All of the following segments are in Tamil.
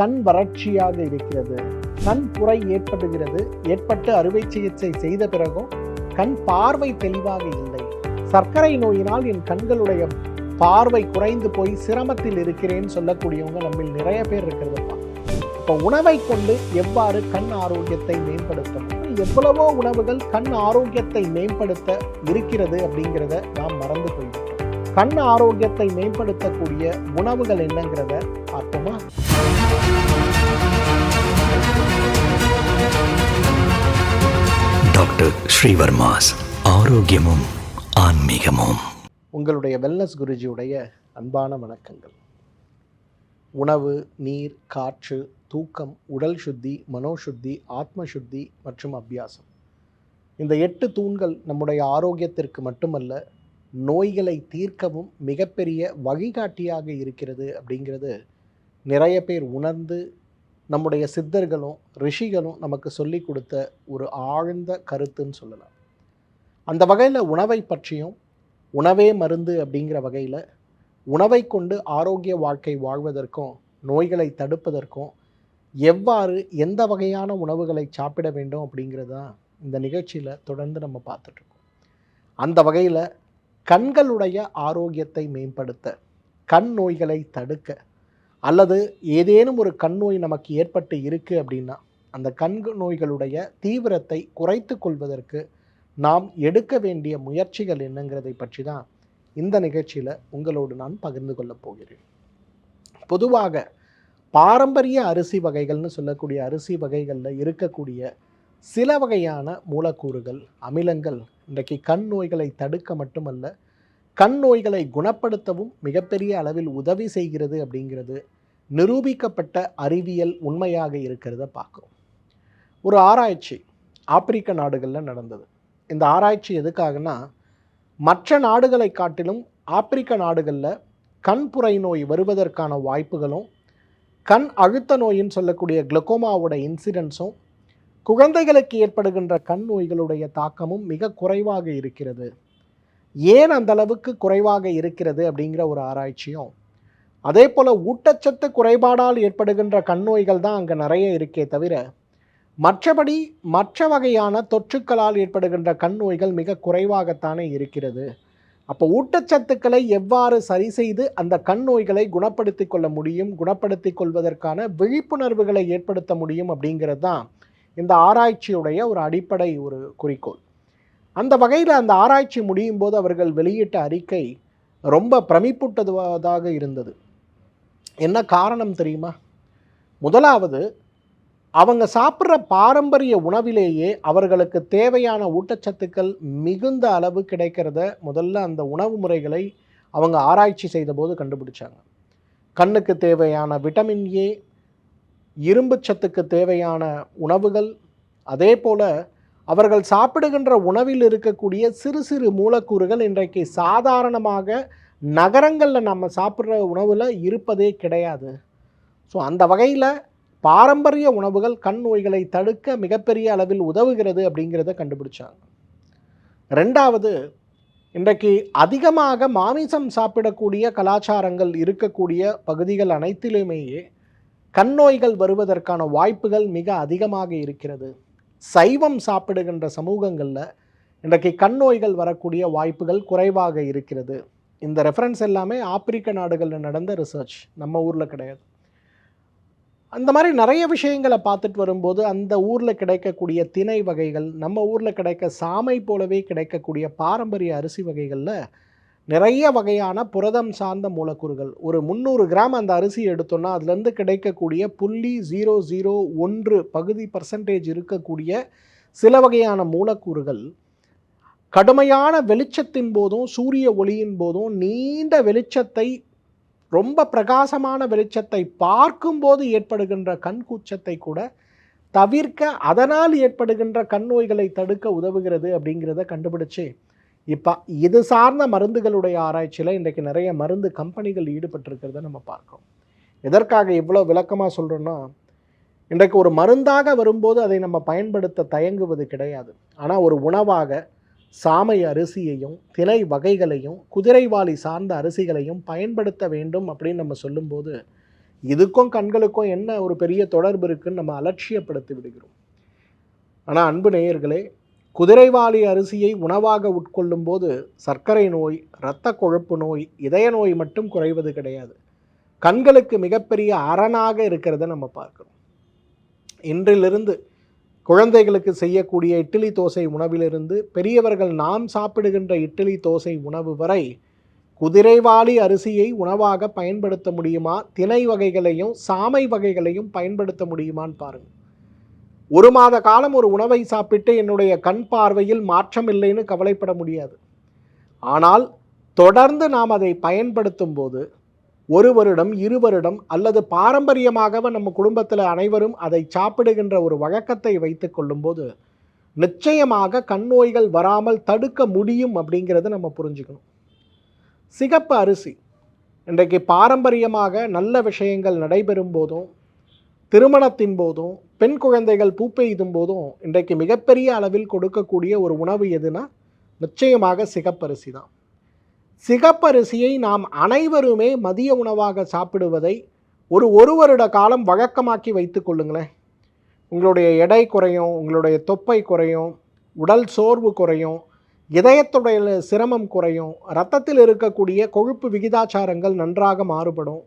கண் வறட்சியாக இருக்கிறது. கண் புரை ஏற்படுகிறது. ஏற்பட்டு அறுவை சிகிச்சை செய்த பிறகும் கண் பார்வை தெளிவாக இல்லை. சர்க்கரை நோயினால் என் கண்களுடைய பார்வை குறைந்து போய் சிரமத்தில் இருக்கிறேன்னு சொல்லக்கூடியவங்க நம்மில் நிறைய பேர் இருக்கிறதுப்பா இப்போ உணவை கொண்டு எவ்வாறு கண் ஆரோக்கியத்தை மேம்படுத்தணும்? எவ்வளவோ உணவுகள் கண் ஆரோக்கியத்தை மேம்படுத்த இருக்கிறது அப்படிங்கிறத நாம் மறந்து கொள்வோம் கண் ஆரோக்கியத்தை மேம்படுத்தக்கூடிய உணவுகள் என்னங்கிறத பார்ப்போமா? டாக்டர் ஸ்ரீவர்மாஸ் ஆரோக்கியமும் ஆன்மீகமும். உங்களுடைய வெல்னஸ் குருஜியுடைய அன்பான வணக்கங்கள். உணவு நீர் காற்று தூக்கம் உடல் சுத்தி மனோசுத்தி ஆத்ம சுத்தி மற்றும் அபியாசம். இந்த எட்டு தூண்கள் நம்முடைய ஆரோக்கியத்திற்கு மட்டுமல்ல நோய்களை தீர்க்கவும் மிகப்பெரிய வழிகாட்டியாக இருக்கிறது அப்படிங்கிறது நிறைய பேர் உணர்ந்து நம்முடைய சித்தர்களும் ரிஷிகளும் நமக்கு சொல்லி கொடுத்த ஒரு ஆழ்ந்த கருத்துன்னு சொல்லலாம். அந்த வகையில் உணவை பற்றியும் உணவே மருந்து அப்படிங்கிற வகையில் உணவை கொண்டு ஆரோக்கிய வாழ்க்கை வாழ்வதற்கும் நோய்களை தடுப்பதற்கும் எவ்வாறு எந்த வகையான உணவுகளை சாப்பிட வேண்டும் அப்படிங்கிறது தான் இந்த நிகழ்ச்சியில் தொடர்ந்து நம்ம பார்த்துட்ருக்கோம் அந்த வகையில் கண்களுடைய ஆரோக்கியத்தை மேம்படுத்த கண் நோய்களை தடுக்க அல்லது ஏதேனும் ஒரு கண் நோய் நமக்கு ஏற்பட்டு இருக்குது அப்படின்னா அந்த கண் நோய்களுடைய தீவிரத்தை குறைத்து கொள்வதற்கு நாம் எடுக்க வேண்டிய முயற்சிகள் என்னங்கிறதை பற்றி தான் இந்த நிகழ்ச்சியில் உங்களோடு நான் பகிர்ந்து கொள்ளப் போகிறேன். பொதுவாக பாரம்பரிய அரிசி வகைகள்னு சொல்லக்கூடிய அரிசி வகைகளில் இருக்கக்கூடிய சில வகையான மூலக்கூறுகள் அமிலங்கள் இன்றைக்கு கண் நோய்களை தடுக்க மட்டுமல்ல கண் நோய்களை குணப்படுத்தவும் மிகப்பெரிய அளவில் உதவி செய்கிறது அப்படிங்கிறது நிரூபிக்கப்பட்ட அறிவியல் உண்மையாக இருக்கிறத பார்க்குறோம். ஒரு ஆராய்ச்சி ஆப்பிரிக்க நாடுகளில் நடந்தது. இந்த ஆராய்ச்சி எதுக்காகனா மற்ற நாடுகளை காட்டிலும் ஆப்பிரிக்க நாடுகளில் கண்புரை நோய் வருவதற்கான வாய்ப்புகளும் கண் அழுத்த நோயின்னு சொல்லக்கூடிய குளுக்கோமாவோட இன்சிடென்ஸும் குழந்தைகளுக்கு ஏற்படுகின்ற கண் நோய்களுடைய தாக்கமும் மிக குறைவாக இருக்கிறது. ஏன் அந்த அளவுக்கு குறைவாக இருக்கிறது அப்படிங்கிற ஒரு ஆராய்ச்சியும். அதே போல் ஊட்டச்சத்து குறைபாடால் ஏற்படுகின்ற கண் நோய்கள் தான் அங்கே நிறைய இருக்கே தவிர மற்றபடி மற்ற வகையான தொற்றுக்களால் ஏற்படுகின்ற கண் நோய்கள் மிக குறைவாகத்தானே இருக்கிறது. அப்போ ஊட்டச்சத்துக்களை எவ்வாறு சரி செய்து அந்த கண் நோய்களை குணப்படுத்தி கொள்ள முடியும் குணப்படுத்தி கொள்வதற்கான விழிப்புணர்வுகளை ஏற்படுத்த முடியும் அப்படிங்கிறது தான் இந்த ஆராய்ச்சியுடைய ஒரு அடிப்படை ஒரு குறிக்கோள். அந்த வகையில் அந்த ஆராய்ச்சி முடியும் போது அவர்கள் வெளியிட்ட அறிக்கை ரொம்ப பிரமிப்புட்டதாக இருந்தது. என்ன காரணம் தெரியுமா? முதலாவது அவங்க சாப்பிட்ற பாரம்பரிய உணவிலேயே அவர்களுக்கு தேவையான ஊட்டச்சத்துக்கள் மிகுந்த அளவு கிடைக்கிறத முதல்ல அந்த உணவு முறைகளை அவங்க ஆராய்ச்சி செய்தபோது கண்டுபிடிச்சாங்க. கண்ணுக்கு தேவையான விட்டமின் ஏ இரும்பு சத்துக்கு தேவையான உணவுகள் அதே போல் அவர்கள் சாப்பிடுகின்ற உணவில் இருக்கக்கூடிய சிறு சிறு மூலக்கூறுகள் இன்றைக்கு சாதாரணமாக நகரங்களில் நம்ம சாப்பிட்ற உணவில் இருப்பதே கிடையாது. ஸோ அந்த வகையில் பாரம்பரிய உணவுகள் கண் நோய்களை தடுக்க மிகப்பெரிய அளவில் உதவுகிறது அப்படிங்கிறத கண்டுபிடிச்சாங்க. ரெண்டாவது இன்றைக்கு அதிகமாக மாமிசம் சாப்பிடக்கூடிய கலாச்சாரங்கள் இருக்கக்கூடிய பகுதிகள் அனைத்திலுமேயே கண் நோய்கள் வருவதற்கான வாய்ப்புகள் மிக அதிகமாக இருக்கிறது. சைவம் சாப்பிடுகின்ற சமூகங்களில் இன்றைக்கு கண் நோய்கள் வரக்கூடிய வாய்ப்புகள் குறைவாக இருக்கிறது. இந்த ரெஃபரன்ஸ் எல்லாமே ஆப்பிரிக்க நாடுகளில் நடந்த ரிசர்ச் நம்ம ஊரில் கிடையாது. அந்த மாதிரி நிறைய விஷயங்களை பார்த்துட்டு வரும்போது அந்த ஊரில் கிடைக்கக்கூடிய திணை வகைகள் நம்ம ஊரில் கிடைக்க சாமை போலவே கிடைக்கக்கூடிய பாரம்பரிய அரிசி வகைகளில் நிறைய வகையான புரதம் சார்ந்த மூலக்கூறுகள். ஒரு முந்நூறு கிராம் அந்த அரிசி எடுத்தோன்னா அதுலேருந்து கிடைக்கக்கூடிய புள்ளி ஜீரோ ஜீரோ ஒன்று பகுதி பர்சன்டேஜ் இருக்கக்கூடிய சில வகையான மூலக்கூறுகள் கடுமையான வெளிச்சத்தின் போதும் சூரிய ஒளியின் போதும் நீண்ட வெளிச்சத்தை ரொம்ப பிரகாசமான வெளிச்சத்தை பார்க்கும்போது ஏற்படுகின்ற கண் கூச்சத்தை கூட தவிர்க்க அதனால் ஏற்படுகின்ற கண் நோய்களை தடுக்க உதவுகிறது அப்படிங்கிறத கண்டுபிடிச்சு இப்போ இது சார்ந்த மருந்துகளுடைய ஆராய்ச்சியில் இன்றைக்கு நிறைய மருந்து கம்பெனிகள் ஈடுபட்டிருக்கிறத நம்ம பார்க்குறோம். எதற்காக இவ்வளோ விளக்கமாக சொல்கிறோன்னா இன்றைக்கு ஒரு மருந்தாக வரும்போது அதை நம்ம பயன்படுத்த தயங்குவது கிடையாது. ஆனால் ஒரு உணவாக சாமை அரிசியையும் திணை வகைகளையும் குதிரைவாளி சார்ந்த அரிசிகளையும் பயன்படுத்த வேண்டும் அப்படின்னு நம்ம சொல்லும்போது இதுக்கும் கண்களுக்கும் என்ன ஒரு பெரிய தொடர்பு இருக்குன்னு நம்ம அலட்சியப்படுத்தி விடுகிறோம். ஆனால் அன்பு நேயர்களே குதிரைவாளி அரிசியை உணவாக உட்கொள்ளும் போது சர்க்கரை நோய் இரத்த கொழுப்பு நோய் இதய நோய் மட்டும் குறைவது கிடையாது. கண்களுக்கு மிகப்பெரிய அரணாக இருக்கிறத நம்ம பார்க்கிறோம். இன்றிலிருந்து குழந்தைகளுக்கு செய்யக்கூடிய இட்லி தோசை உணவிலிருந்து பெரியவர்கள் நாம் சாப்பிடுகின்ற இட்லி தோசை உணவு வரை குதிரைவாளி அரிசியை உணவாக பயன்படுத்த முடியுமா? திணை வகைகளையும் சாமை வகைகளையும் பயன்படுத்த முடியுமான்னு பாருங்கள் ஒரு மாத காலம் ஒரு உணவை சாப்பிட்டு என்னுடைய கண் பார்வையில் மாற்றம் இல்லைன்னு கவலைப்பட முடியாது. ஆனால் தொடர்ந்து நாம் அதை பயன்படுத்தும் போது ஒரு வருடம் இரு வருடம் அல்லது பாரம்பரியமாக நம்ம குடும்பத்தில் அனைவரும் அதை சாப்பிடுகின்ற ஒரு வழக்கத்தை வைத்து கொள்ளும்போது நிச்சயமாக கண் நோய்கள் வராமல் தடுக்க முடியும் அப்படிங்கிறத நம்ம புரிஞ்சுக்கணும். சிகப்பு அரிசி. இன்றைக்கு பாரம்பரியமாக நல்ல விஷயங்கள் நடைபெறும் போதும் திருமணத்தின் போதும் பெண் குழந்தைகள் பூப்பெய்தும் போதும் இன்றைக்கு மிகப்பெரிய அளவில் கொடுக்கக்கூடிய ஒரு உணவு எதுனா நிச்சயமாக சிகப்பரிசி தான். சிகப்பரிசியை நாம் அனைவருமே மதிய உணவாக சாப்பிடுவதை ஒரு ஒரு வருட காலம் வழக்கமாக்கி வைத்து கொள்ளுங்களேன். உங்களுடைய எடை குறையும் உங்களுடைய தொப்பை குறையும் உடல் சோர்வு குறையும் இதயத்துடைய சிரமம் குறையும் ரத்தத்தில் இருக்கக்கூடிய கொழுப்பு விகிதாச்சாரங்கள் நன்றாக மாறுபடும்.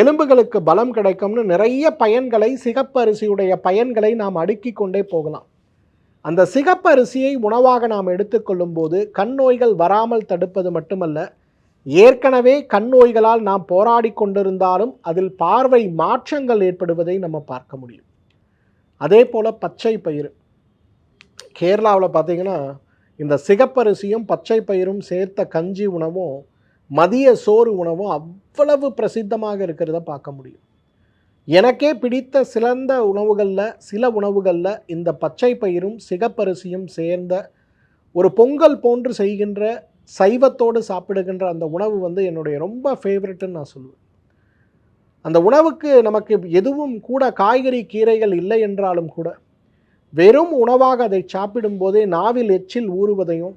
எலும்புகளுக்கு பலம் கிடைக்கும்னு நிறைய பயன்களை சிகப்பரிசியுடைய பயன்களை நாம் அடுக்கி கொண்டே போகலாம். அந்த சிகப்பரிசியை உணவாக நாம் எடுத்துக்கொள்ளும் போது கண் நோய்கள் வராமல் தடுப்பது மட்டுமல்ல ஏற்கனவே கண் நோய்களால் நாம் போராடி கொண்டிருந்தாலும் அதில் பார்வை மாற்றங்கள் ஏற்படுவதை நம்ம பார்க்க முடியும். அதே போல் பச்சை பயிறு. கேரளாவில் பார்த்தீங்கன்னா இந்த சிகப்பரிசியும் பச்சை பயிரும் சேர்த்த கஞ்சி உணவும் மதிய சோறு உணவும் அவ்வளவு பிரசித்தமாக இருக்கிறத பார்க்க முடியும். எனக்கே பிடித்த சிறந்த உணவுகளில் சில உணவுகளில் இந்த பச்சை பயிரும் சிகப்பரிசியும் சேர்ந்த ஒரு பொங்கல் போன்று செய்கின்ற சைவத்தோடு சாப்பிடுகின்ற அந்த உணவு வந்து என்னுடைய ரொம்ப ஃபேவரட்டுன்னு நான் சொல்லுவேன். அந்த உணவுக்கு நமக்கு எதுவும் கூட காய்கறி கீரைகள் இல்லை என்றாலும் கூட வெறும் உணவாக அதை சாப்பிடும்போதே நாவில் எச்சில் ஊறுவதையும்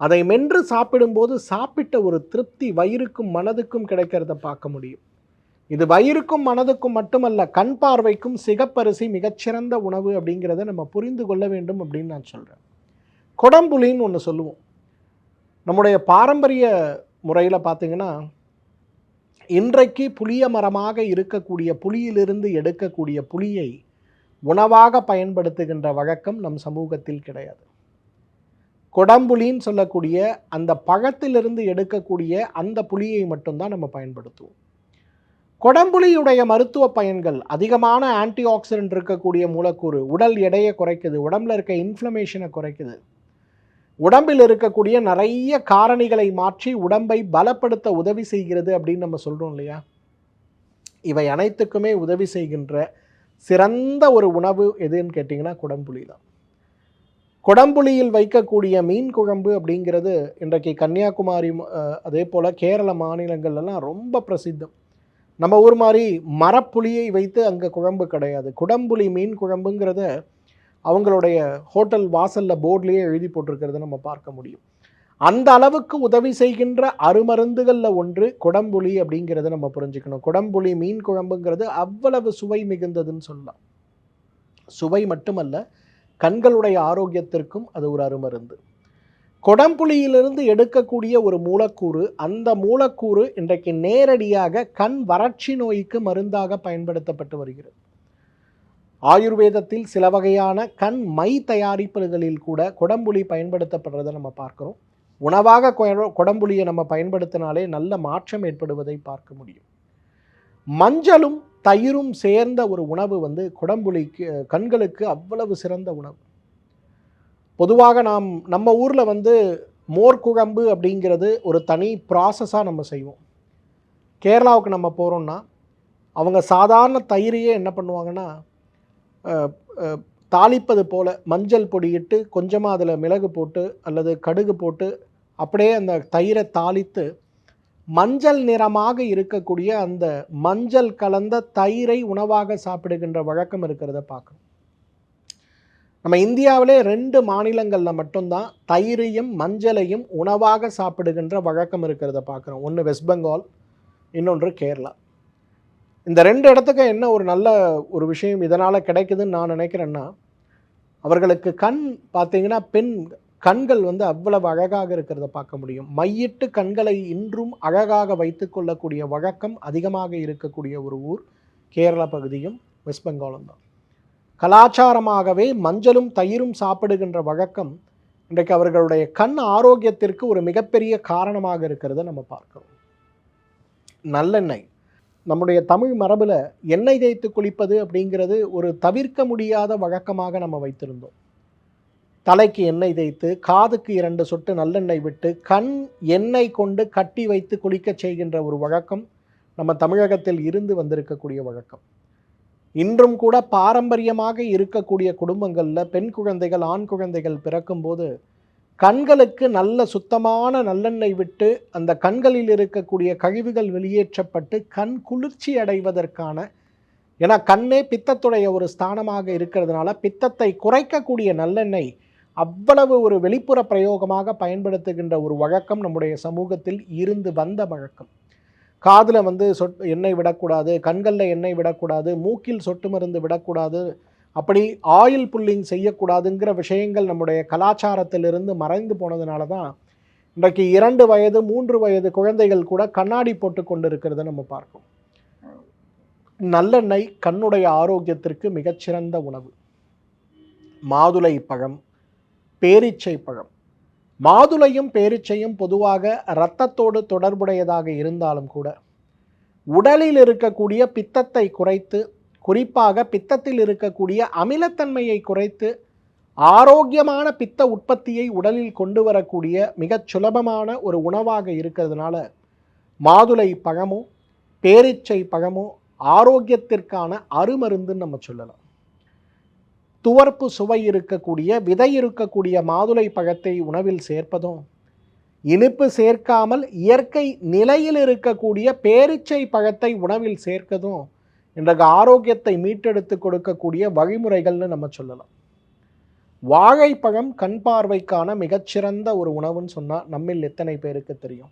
அதை மென்று சாப்பிடும்போது சாப்பிட்ட ஒரு திருப்தி வயிறுக்கும் மனதுக்கும் கிடைக்கிறத பார்க்க முடியும். இது வயிறுக்கும் மனதுக்கும் மட்டுமல்ல கண் பார்வைக்கும் சிகப்பரிசி மிகச்சிறந்த உணவு அப்படிங்கிறத நம்ம புரிந்து கொள்ள வேண்டும் அப்படின்னு நான் சொல்கிறேன் கொடம்புலின்னு ஒன்று சொல்லுவோம். நம்முடைய பாரம்பரிய முறையில் பார்த்திங்கன்னா இன்றைக்கு புளிய மரமாக இருக்கக்கூடிய புளியிலிருந்து எடுக்கக்கூடிய புளியை உணவாக பயன்படுத்துகின்ற வழக்கம் நம் சமூகத்தில் கிடையாது. கொடம்புலின்னு சொல்லக்கூடிய அந்த பழத்திலிருந்து எடுக்கக்கூடிய அந்த புளியை மட்டும்தான் நம்ம பயன்படுத்துவோம். கொடம்புலியுடைய மருத்துவ பயன்கள் அதிகமான ஆன்டி ஆக்சிடென்ட் இருக்கக்கூடிய மூலக்கூறு உடல் எடையை குறைக்குது உடம்புல இருக்க இன்ஃப்ளமேஷனை குறைக்குது. உடம்பில் இருக்கக்கூடிய நிறைய காரணிகளை மாற்றி உடம்பை பலப்படுத்த உதவி செய்கிறது அப்படின்னு நம்ம சொல்கிறோம் இல்லையா? இவை அனைத்துக்குமே உதவி செய்கின்ற சிறந்த ஒரு உணவு எதுன்னு கேட்டிங்கன்னா குடம்புலி தான். குடம்புளியில் வைக்கக்கூடிய மீன் குழம்பு அப்படிங்கிறது இன்றைக்கு கன்னியாகுமரி அதே போல் கேரள மாநிலங்கள்லாம் ரொம்ப பிரசித்தம். நம்ம ஊர் மாதிரி மரப்புளியை வைத்து அங்கே குழம்பு கிடையாது. குடம்புளி மீன் குழம்புங்கிறத அவங்களுடைய ஹோட்டல் வாசலில் போர்ட்லேயே எழுதி போட்டிருக்கிறத நம்ம பார்க்க முடியும். அந்த அளவுக்கு உதவி செய்கின்ற அருமருந்துகளில் ஒன்று குடம்புளி அப்படிங்கிறத நம்ம புரிஞ்சுக்கணும். குடம்புளி மீன் குழம்புங்கிறது அவ்வளவு சுவை மிகுந்ததுன்னு சொல்லலாம். சுவை மட்டுமல்ல கண்களுடைய ஆரோக்கியத்திற்கும் அது ஒரு அருமருந்து. கொடம்புளியிலிருந்து எடுக்கக்கூடிய ஒரு மூலக்கூறு அந்த மூலக்கூறு இன்றைக்கு நேரடியாக கண் வறட்சி நோய்க்கு மருந்தாக பயன்படுத்தப்பட்டு வருகிறது. ஆயுர்வேதத்தில் சில வகையான கண் மை தயாரிப்புகளில் கூட கொடம்புளி பயன்படுத்தப்படுறதை நம்ம பார்க்குறோம். உணவாக கொ- நம்ம பயன்படுத்தினாலே நல்ல மாற்றம் ஏற்படுவதை பார்க்க முடியும். மஞ்சளும் தயிரும் சேர்ந்த ஒரு உணவு வந்து குடம்புலிக்கு கண்களுக்கு அவ்வளவு சிறந்த உணவு. பொதுவாக நாம் நம்ம ஊரில் வந்து மோர் குழம்பு அப்படிங்கிறது ஒரு தனி ப்ராசஸாக நம்ம செய்வோம். கேரளாவுக்கு நம்ம போகிறோம்னா அவங்க சாதாரண தயிரையே என்ன பண்ணுவாங்கன்னா தாளிப்பது போல் மஞ்சள் பொடியிட்டு கொஞ்சமாக அதில் மிளகு போட்டு அல்லது கடுகு போட்டு அப்படியே அந்த தயிரை தாளித்து மஞ்சள் நிறமாக இருக்கக்கூடிய அந்த மஞ்சள் கலந்த தயிரை உணவாக சாப்பிடுகின்ற வழக்கம் இருக்கிறத பார்க்கணும். நம்ம இந்தியாவிலே ரெண்டு மாநிலங்களில் மட்டும்தான் தயிரையும் மஞ்சளையும் உணவாக சாப்பிடுகின்ற வழக்கம் இருக்கிறத பார்க்குறோம். ஒன்று வெஸ்ட் பெங்கால் இன்னொன்று கேரளா. இந்த ரெண்டு இடத்துக்கு என்ன ஒரு நல்ல ஒரு விஷயம் இதனால் கிடைக்குதுன்னு நான் நினைக்கிறேன்னா அவர்களுக்கு கண் பார்த்தீங்கன்னா பெண் கண்கள் வந்து அவ்வளவு அழகாக இருக்கிறத பார்க்க முடியும். மையிட்டு கண்களை இன்றும் அழகாக வைத்து கொள்ளக்கூடிய வழக்கம் அதிகமாக இருக்கக்கூடிய ஒரு ஊர் கேரள பகுதியும் வெஸ்ட் பெங்காலும் தான். கலாச்சாரமாகவே மஞ்சளும் தயிரும் சாப்பிடுகின்ற வழக்கம் இன்றைக்கு அவர்களுடைய கண் ஆரோக்கியத்திற்கு ஒரு மிகப்பெரிய காரணமாக இருக்கிறத நம்ம பார்க்கிறோம். நல்லெண்ணெய். நம்முடைய தமிழ் மரபில் எண்ணெய் தேய்த்து குளிப்பது அப்படிங்கிறது ஒரு தவிர்க்க முடியாத வழக்கமாக நம்ம வைத்திருந்தோம். தலைக்கு எண்ணெய் தேய்த்து காதுக்கு இரண்டு சொட்டு நல்லெண்ணெய் விட்டு கண் எண்ணெய் கொண்டு கட்டி வைத்து குளிக்கச் செய்கின்ற ஒரு வழக்கம் நம்ம தமிழகத்தில் இருந்து வந்திருக்கக்கூடிய வழக்கம். இன்றும் கூட பாரம்பரியமாக இருக்கக்கூடிய குடும்பங்களில் பெண் குழந்தைகள் ஆண் குழந்தைகள் பிறக்கும்போது கண்களுக்கு நல்ல சுத்தமான நல்லெண்ணெய் விட்டு அந்த கண்களில் இருக்கக்கூடிய கழிவுகள் வெளியேற்றப்பட்டு கண் குளிர்ச்சி அடைவதற்கான ஏன்னா கண்ணே பித்தத்துடைய ஒரு ஸ்தானமாக இருக்கிறதுனால பித்தத்தை குறைக்கக்கூடிய நல்லெண்ணெய் அவ்வளவு ஒரு வெளிப்புற பிரயோகமாக பயன்படுத்துகின்ற ஒரு வழக்கம் நம்முடைய சமூகத்தில் இருந்து வந்த வழக்கம். காதில் வந்து சொட் எண்ணெய் விடக்கூடாது கண்களில் எண்ணெய் விடக்கூடாது மூக்கில் சொட்டு மருந்து விடக்கூடாது அப்படி ஆயில் புல்லிங் செய்யக்கூடாதுங்கிற விஷயங்கள் நம்முடைய கலாச்சாரத்திலிருந்து மறைந்து போனதுனால தான் இன்றைக்கு இரண்டு வயது மூன்று வயது குழந்தைகள் கூட கண்ணாடி போட்டு கொண்டு இருக்கிறத நம்ம பார்க்கோம் நல்லெண்ணெய் கண்ணுடைய ஆரோக்கியத்திற்கு மிகச்சிறந்த உணவு. மாதுளை பழம் பேரிச்சை பழம் மாதுளையும் பேரிச்சையும் பொதுவாக இரத்தத்தோடு தொடர்புடையதாக இருந்தாலும் கூட உடலில் இருக்கக்கூடிய பித்தத்தை குறைத்து குறிப்பாக பித்தத்தில் இருக்கக்கூடிய அமிலத்தன்மையை குறைத்து ஆரோக்கியமான பித்த உற்பத்தியை உடலில் கொண்டு வரக்கூடிய மிகச் சுலபமான ஒரு உணவாக இருக்கிறதுனால மாதுளை பழமோ பேரீச்சை பழமோ ஆரோக்கியத்திற்கான அருமருந்துன்னு நம்ம சொல்லலாம். துவர்ப்பு சுவை இருக்கக்கூடிய விதை இருக்கக்கூடிய மாதுளை பழத்தை உணவில் சேர்ப்பதும் இனிப்பு சேர்க்காமல் இயற்கை நிலையில் இருக்கக்கூடிய பேரிச்சை பழத்தை உணவில் சேர்க்கதும் இன்றைக்கு ஆரோக்கியத்தை மீட்டெடுத்து கொடுக்கக்கூடிய வழிமுறைகள்னு நம்ம சொல்லலாம். வாழைப்பழம் கண் பார்வைக்கான மிகச்சிறந்த ஒரு உணவுன்னு சொன்னால் நம்மில் எத்தனை பேருக்கு தெரியும்?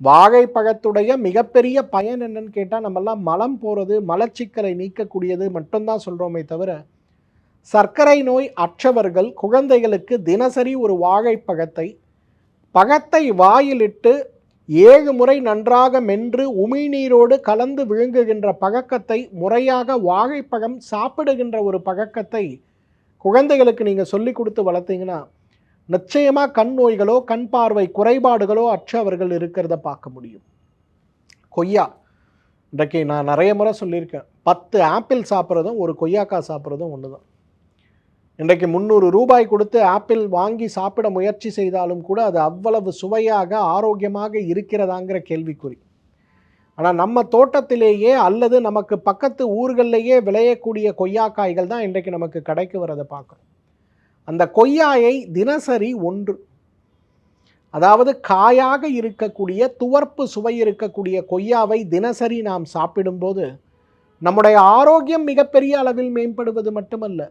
வாழைப்பழத்துடைய மிகப்பெரிய பயன் என்னன்னு கேட்டால் நம்மெல்லாம் மலம் போகிறது மலச்சிக்கலை நீக்கக்கூடியது மட்டும்தான் சொல்கிறோமே தவிர சர்க்கரை நோய் அற்றவர்கள் குழந்தைகளுக்கு தினசரி ஒரு வாழைப்பழத்தை பழத்தை வாயிலிட்டு ஏழு முறை நன்றாக மென்று உமிழ்நீரோடு கலந்து விழுங்குகின்ற பழக்கத்தை முறையாக வாழைப்பழம் சாப்பிடுகின்ற ஒரு பழக்கத்தை குழந்தைகளுக்கு நீங்கள் சொல்லி கொடுத்து வளர்த்தீங்கன்னா நிச்சயமாக கண் நோய்களோ கண் பார்வை குறைபாடுகளோ அற்றவர்கள் இருக்கிறத பார்க்க முடியும். கொய்யா இன்றைக்கு நான் நிறைய முறை சொல்லியிருக்கேன். பத்து ஆப்பிள் சாப்பிட்றதும் ஒரு கொய்யாக்காய் சாப்பிட்றதும் ஒன்று தான் இன்றைக்கு முந்நூறு ரூபாய் கொடுத்து ஆப்பிள் வாங்கி சாப்பிட முயற்சி செய்தாலும் கூட அது அவ்வளவு சுவையாக ஆரோக்கியமாக இருக்கிறதாங்கிற கேள்விக்குறி. ஆனால் நம்ம தோட்டத்திலேயே அல்லது நமக்கு பக்கத்து ஊர்களிலேயே விளையக்கூடிய கொய்யாக்காய்கள் தான் இன்றைக்கு நமக்கு கிடைக்கு வரதை பார்க்குறோம். அந்த கொய்யாயை தினசரி ஒன்று. அதாவது காயாக இருக்கக்கூடிய துவர்ப்பு சுவை இருக்கக்கூடிய கொய்யாவை தினசரி நாம் சாப்பிடும்போது நம்முடைய ஆரோக்கியம் மிகப்பெரிய அளவில் மேம்படுவது மட்டுமல்ல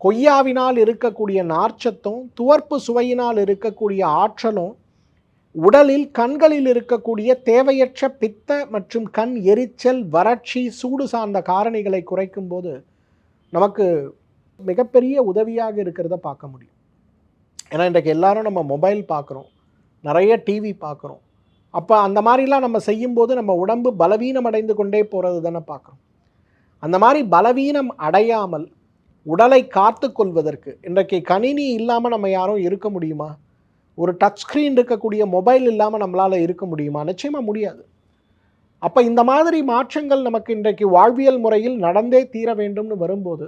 கொய்யாவினால் இருக்கக்கூடிய நார்ச்சத்தும் துவர்ப்பு சுவையினால் இருக்கக்கூடிய ஆற்றலும் உடலில் கண்களில் இருக்கக்கூடிய தேவையற்ற பித்த மற்றும் கண் எரிச்சல் வறட்சி சூடு சார்ந்த காரணிகளை குறைக்கும் போது நமக்கு மிகப்பெரிய உதவியாக இருக்கிறத பார்க்க முடியும். ஏன்னா இன்றைக்கு எல்லாரும் நம்ம மொபைல் பார்க்குறோம் நிறைய டிவி பார்க்குறோம். அப்போ அந்த மாதிரிலாம் நம்ம செய்யும்போது நம்ம உடம்பு பலவீனம் அடைந்து கொண்டே போகிறது தானே பார்க்குறோம். அந்த மாதிரி பலவீனம் அடையாமல் உடலை காத்து கொள்வதற்கு. இன்றைக்கு கணினி இல்லாமல் நம்ம யாரும் இருக்க முடியுமா? ஒரு டச் ஸ்க்ரீன் இருக்கக்கூடிய மொபைல் இல்லாமல் நம்மளால் இருக்க முடியுமா? நிச்சயமாக முடியாது. அப்போ இந்த மாதிரி மாற்றங்கள் நமக்கு இன்றைக்கு வாழ்வியல் முறையில் நடந்தே தீர வேண்டும்னு வரும்போது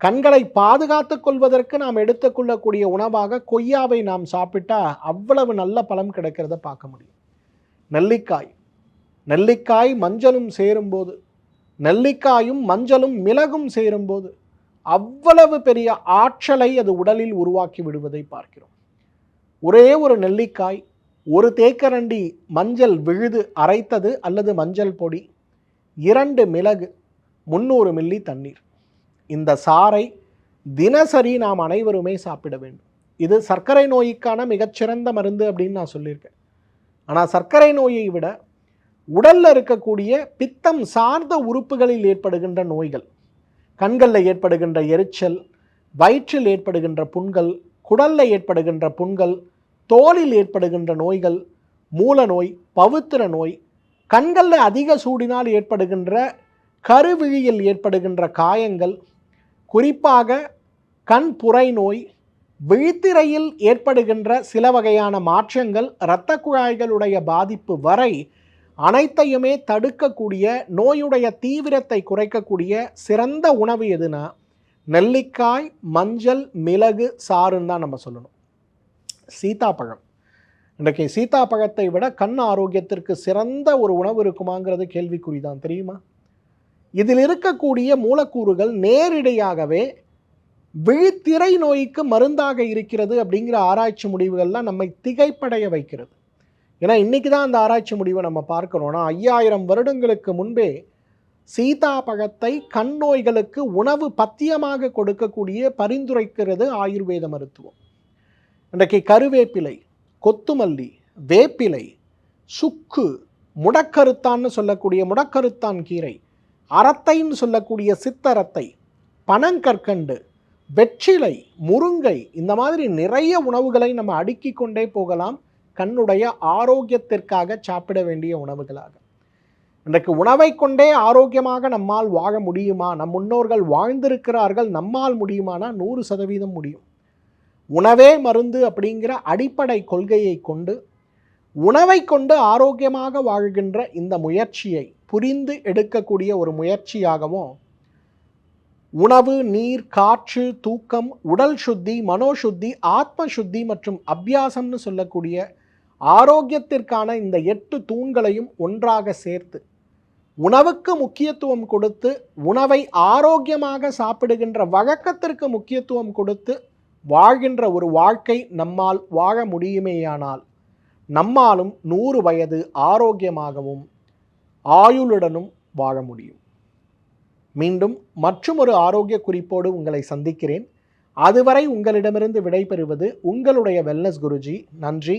கண்களை பாதுகாத்து கொள்வதற்கு நாம் எடுத்துக்கொள்ளக்கூடிய உணவாக கொய்யாவை நாம் சாப்பிட்டா அவ்வளவு நல்ல பலம் கிடைக்கிறத பார்க்க முடியும். நெல்லிக்காய். நெல்லிக்காய் மஞ்சளும் சேரும்போது நெல்லிக்காயும் மஞ்சளும் மிளகும் சேரும்போது அவ்வளவு பெரிய ஆற்றலை அது உடலில் உருவாக்கி விடுவதை பார்க்கிறோம். ஒரே ஒரு நெல்லிக்காய் ஒரு தேக்கரண்டி மஞ்சள் விழுது அரைத்தது அல்லது மஞ்சள் பொடி இரண்டு மிளகு முந்நூறு மில்லி தண்ணீர். இந்த சாறை தினசரி நாம் அனைவருமே சாப்பிட வேண்டும். இது சர்க்கரை நோய்க்கான மிகச்சிறந்த மருந்து அப்படின்னு நான் சொல்லியிருக்கேன். ஆனால் சர்க்கரை நோயை விட உடலில் இருக்கக்கூடிய பித்தம் சார்ந்த உறுப்புகளில் ஏற்படுகின்ற நோய்கள் கண்களில் ஏற்படுகின்ற எரிச்சல் வயிற்றில் ஏற்படுகின்ற புண்கள் குடலில் ஏற்படுகின்ற புண்கள் தோலில் ஏற்படுகின்ற நோய்கள் மூல நோய் பவுத்திர நோய் கண்களில் அதிக சூடினால் ஏற்படுகின்ற கருவிழியில் ஏற்படுகின்ற காயங்கள் குறிப்பாக கண் புரை நோய் விழித்திரையில் ஏற்படுகின்ற சில வகையான மாற்றங்கள் இரத்த குழாய்களுடைய பாதிப்பு வரை அனைத்தையுமே தடுக்கக்கூடிய நோயுடைய தீவிரத்தை குறைக்கக்கூடிய சிறந்த உணவு எதுனா நெல்லிக்காய் மஞ்சள் மிளகு சாறுன்னு தான் நம்ம சொல்லணும். சீதாப்பழம் இன்றைக்கு சீதாப்பழத்தை விட கண் ஆரோக்கியத்திற்கு சிறந்த ஒரு உணவு இருக்குமாங்கிறது கேள்விக்குறி தான் தெரியுமா? இதில் இருக்கக்கூடிய மூலக்கூறுகள் நேரிடையாகவே விழித்திரை நோய்க்கு மருந்தாக இருக்கிறது அப்படிங்கிற ஆராய்ச்சி முடிவுகள்லாம் நம்மை திகைப்படைய வைக்கிறது. ஏன்னா இன்றைக்கி தான் அந்த ஆராய்ச்சி முடிவை நம்ம பார்க்குறோம்னா ஐயாயிரம் வருடங்களுக்கு முன்பே சீதாப்பழத்தை கண் நோய்களுக்கு உணவு பத்தியமாக கொடுக்கக்கூடிய பரிந்துரைக்கிறது ஆயுர்வேத மருத்துவம். இன்றைக்கு கருவேப்பிலை கொத்துமல்லி வேப்பிலை சுக்கு முடக்கருத்தான்னு சொல்லக்கூடிய முடக்கருத்தான் கீரை அறத்தைன்னு சொல்லக்கூடிய சித்தரத்தை பனங்கற்கண்டு வெற்றிலை முருங்கை இந்த மாதிரி நிறைய உணவுகளை நம்ம அடுக்கி கொண்டே போகலாம். கண்ணுடைய ஆரோக்கியத்திற்காக சாப்பிட வேண்டிய உணவுகளாக. இன்றைக்கு உணவை கொண்டே ஆரோக்கியமாக நம்மால் வாழ முடியுமா? நம் முன்னோர்கள் வாழ்ந்திருக்கிறார்கள் நம்மால் முடியுமானா? நூறு சதவீதம் முடியும். உணவே மருந்து அப்படிங்கிற அடிப்படை கொள்கையை கொண்டு உணவை கொண்டு ஆரோக்கியமாக வாழ்கின்ற இந்த முயற்சியை புரிந்து எடுக்கக்கூடிய ஒரு முயற்சியாகவும் உணவு நீர் காற்று தூக்கம் உடல் சுத்தி மனோசுத்தி ஆத்ம சுத்தி மற்றும் அபியாசம்னு சொல்லக்கூடிய ஆரோக்கியத்திற்கான இந்த எட்டு தூண்களையும் ஒன்றாக சேர்த்து உணவுக்கு முக்கியத்துவம் கொடுத்து உணவை ஆரோக்கியமாக சாப்பிடுகின்ற வழக்கத்திற்கு முக்கியத்துவம் கொடுத்து வாழ்கின்ற ஒரு வாழ்க்கை நம்மால் வாழ முடியுமேயானால் நம்மாலும் நூறு வயது ஆரோக்கியமாகவும் ஆயுளுடனும் வாழ முடியும். மீண்டும் மற்றும் ஒரு ஆரோக்கிய குறிப்போடு உங்களை சந்திக்கிறேன். அதுவரை உங்களிடமிருந்து விடைபெறுவது உங்களுடைய வெல்னஸ் குருஜி. நன்றி.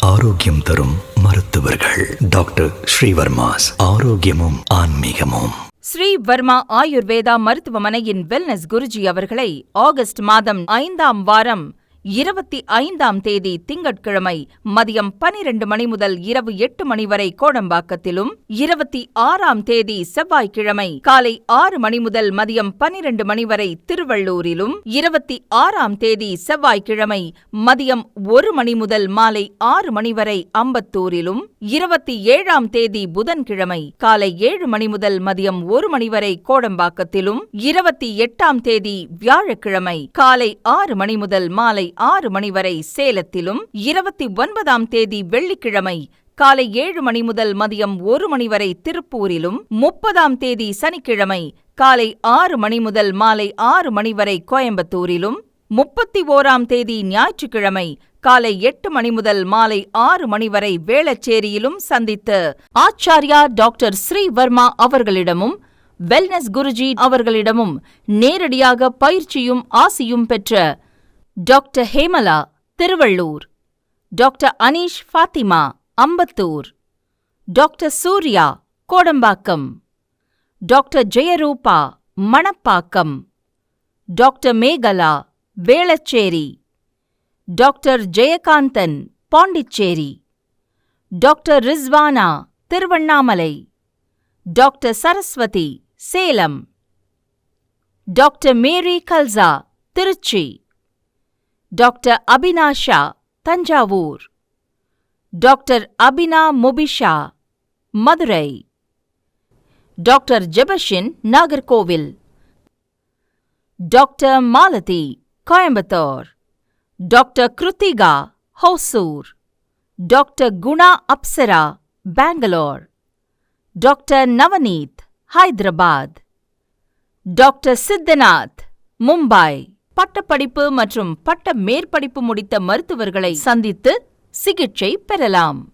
ஆரோக்கியம் தரும் மருத்துவர்கள். டாக்டர் ஸ்ரீவர்மாஸ் ஆரோக்கியமும் ஆன்மீகமும். ஸ்ரீ வர்மா ஆயுர்வேதா மருத்துவமனையின் வெல்னஸ் குருஜி அவர்களை ஆகஸ்ட் மாதம் ஐந்தாம் வாரம் இருபத்தி ஐந்தாம் தேதி திங்கட்கிழமை மதியம் பனிரெண்டு மணி முதல் இரவு எட்டு மணி வரை கோடம்பாக்கத்திலும் இருபத்தி ஆறாம் தேதி செவ்வாய்க்கிழமை காலை ஆறு மணி முதல் மதியம் பனிரெண்டு மணி வரை திருவள்ளூரிலும் இருபத்தி ஆறாம் தேதி செவ்வாய்க்கிழமை மதியம் ஒரு மணி முதல் மாலை ஆறு மணி வரை அம்பத்தூரிலும் இருபத்தி ஏழாம் தேதி புதன்கிழமை காலை ஏழு மணி முதல் மதியம் ஒரு மணி வரை கோடம்பாக்கத்திலும் இருபத்தி எட்டாம் தேதி வியாழக்கிழமை காலை ஆறு மணி முதல் மாலை ஆறு மணி வரை சேலத்திலும் இருபத்தி ஒன்பதாம் தேதி வெள்ளிக்கிழமை காலை ஏழு மணி முதல் மதியம் ஒரு மணி வரை திருப்பூரிலும் முப்பதாம் தேதி சனிக்கிழமை காலை ஆறு மணி முதல் மாலை ஆறு மணி வரை கோயம்புத்தூரிலும் முப்பத்தி ஓராம் தேதி ஞாயிற்றுக்கிழமை காலை எட்டு மணி முதல் மாலை ஆறு மணி வரை வேளச்சேரியிலும் சந்தித்து ஆச்சாரியா டாக்டர் ஸ்ரீவர்மா அவர்களிடமும் வெல்னஸ் குருஜி அவர்களிடமும் நேரடியாக பயிற்சியும் ஆசியும் பெற்ற doctor Hemala Tiruvallur. Doctor Aneesh Fathima Ambattur. Doctor Surya Kodambakkam. Doctor Jayarooba Manapakkam. Doctor Megala Velachery. Doctor Jayakanthan Pondicherry. Doctor Rizwana Tiruvannamalai. Doctor Saraswathi Salem. Doctor Mary Kalsa Trichy. doctor Abinasha Thanjavur doctor Abina Mobisha Madurai doctor Jebashin Nagercoil doctor Malathi Coimbatore doctor Kiruthika Hosur doctor Guna Apsara Bangalore doctor Navneeth Hyderabad doctor Siddhanath Mumbai பட்டப்படிப்பு மற்றும் பட்ட மேற்படிப்பு முடித்த மருத்துவர்களை சந்தித்து சிகிச்சை பெறலாம்.